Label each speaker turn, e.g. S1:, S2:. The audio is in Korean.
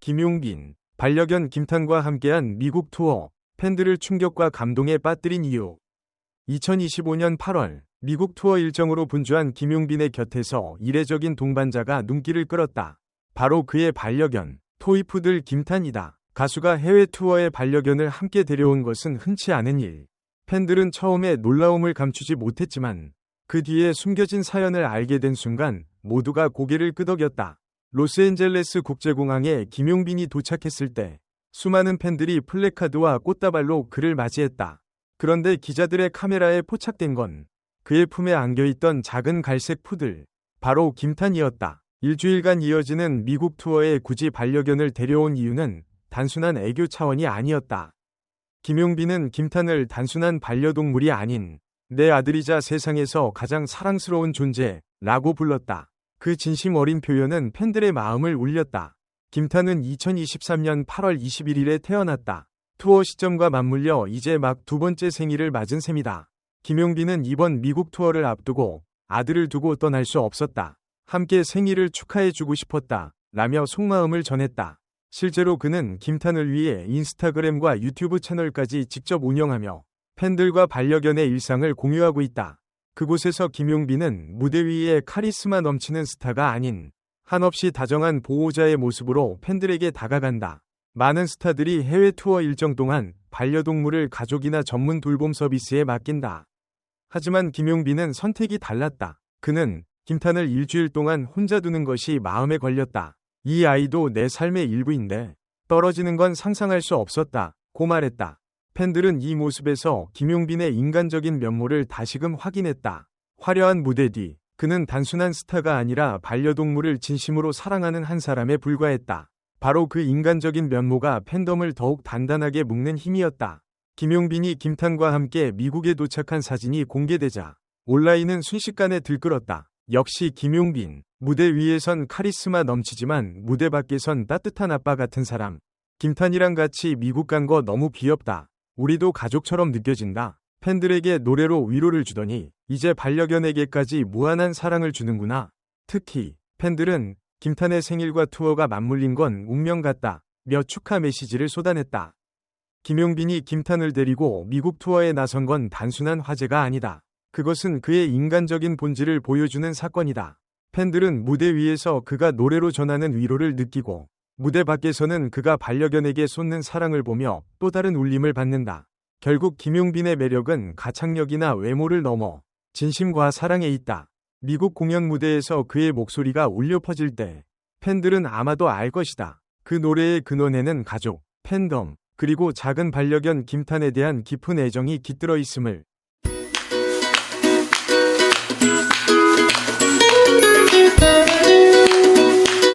S1: 김용빈, 반려견 김탄과 함께한 미국 투어, 팬들을 충격과 감동에 빠뜨린 이유. 2025년 8월, 미국 투어 일정으로 분주한 김용빈의 곁에서 이례적인 동반자가 눈길을 끌었다. 바로 그의 반려견, 토이푸들 김탄이다. 가수가 해외 투어에 반려견을 함께 데려온 것은 흔치 않은 일. 팬들은 처음에 놀라움을 감추지 못했지만 그 뒤에 숨겨진 사연을 알게 된 순간 모두가 고개를 끄덕였다. 로스앤젤레스 국제공항에 김용빈이 도착했을 때 수많은 팬들이 플래카드와 꽃다발로 그를 맞이했다. 그런데 기자들의 카메라에 포착된 건 그의 품에 안겨있던 작은 갈색 푸들, 바로 김탄이었다. 일주일간 이어지는 미국 투어에 굳이 반려견을 데려온 이유는 단순한 애교 차원이 아니었다. 김용빈은 김탄을 단순한 반려동물이 아닌 내 아들이자 세상에서 가장 사랑스러운 존재라고 불렀다. 그 진심 어린 표현은 팬들의 마음을 울렸다. 김탄은 2023년 8월 21일에 태어났다. 투어 시점과 맞물려 이제 막 두 번째 생일을 맞은 셈이다. 김용빈은 이번 미국 투어를 앞두고 아들을 두고 떠날 수 없었다. 함께 생일을 축하해주고 싶었다. 라며 속마음을 전했다. 실제로 그는 김탄을 위해 인스타그램과 유튜브 채널까지 직접 운영하며 팬들과 반려견의 일상을 공유하고 있다. 그곳에서 김용빈은 무대 위에 카리스마 넘치는 스타가 아닌 한없이 다정한 보호자의 모습으로 팬들에게 다가간다. 많은 스타들이 해외 투어 일정 동안 반려동물을 가족이나 전문 돌봄 서비스에 맡긴다. 하지만 김용빈은 선택이 달랐다. 그는 김탄을 일주일 동안 혼자 두는 것이 마음에 걸렸다. 이 아이도 내 삶의 일부인데 떨어지는 건 상상할 수 없었다. 고 말했다. 팬들은 이 모습에서 김용빈의 인간적인 면모를 다시금 확인했다. 화려한 무대 뒤 그는 단순한 스타가 아니라 반려동물을 진심으로 사랑하는 한 사람에 불과했다. 바로 그 인간적인 면모가 팬덤을 더욱 단단하게 묶는 힘이었다. 김용빈이 김탄과 함께 미국에 도착한 사진이 공개되자 온라인은 순식간에 들끓었다. 역시 김용빈. 무대 위에선 카리스마 넘치지만 무대 밖에선 따뜻한 아빠 같은 사람. 김탄이랑 같이 미국 간 거 너무 귀엽다. 우리도 가족처럼 느껴진다. 팬들에게 노래로 위로를 주더니 이제 반려견에게까지 무한한 사랑을 주는구나. 특히 팬들은 김탄의 생일과 투어가 맞물린 건 운명 같다. 며 축하 메시지를 쏟아냈다. 김용빈이 김탄을 데리고 미국 투어에 나선 건 단순한 화제가 아니다. 그것은 그의 인간적인 본질을 보여주는 사건이다. 팬들은 무대 위에서 그가 노래로 전하는 위로를 느끼고 무대 밖에서는 그가 반려견에게 쏟는 사랑을 보며 또 다른 울림을 받는다. 결국 김용빈의 매력은 가창력이나 외모를 넘어 진심과 사랑에 있다. 미국 공연 무대에서 그의 목소리가 울려 퍼질 때 팬들은 아마도 알 것이다. 그 노래의 근원에는 가족, 팬덤, 그리고 작은 반려견 김탄에 대한 깊은 애정이 깃들어 있음을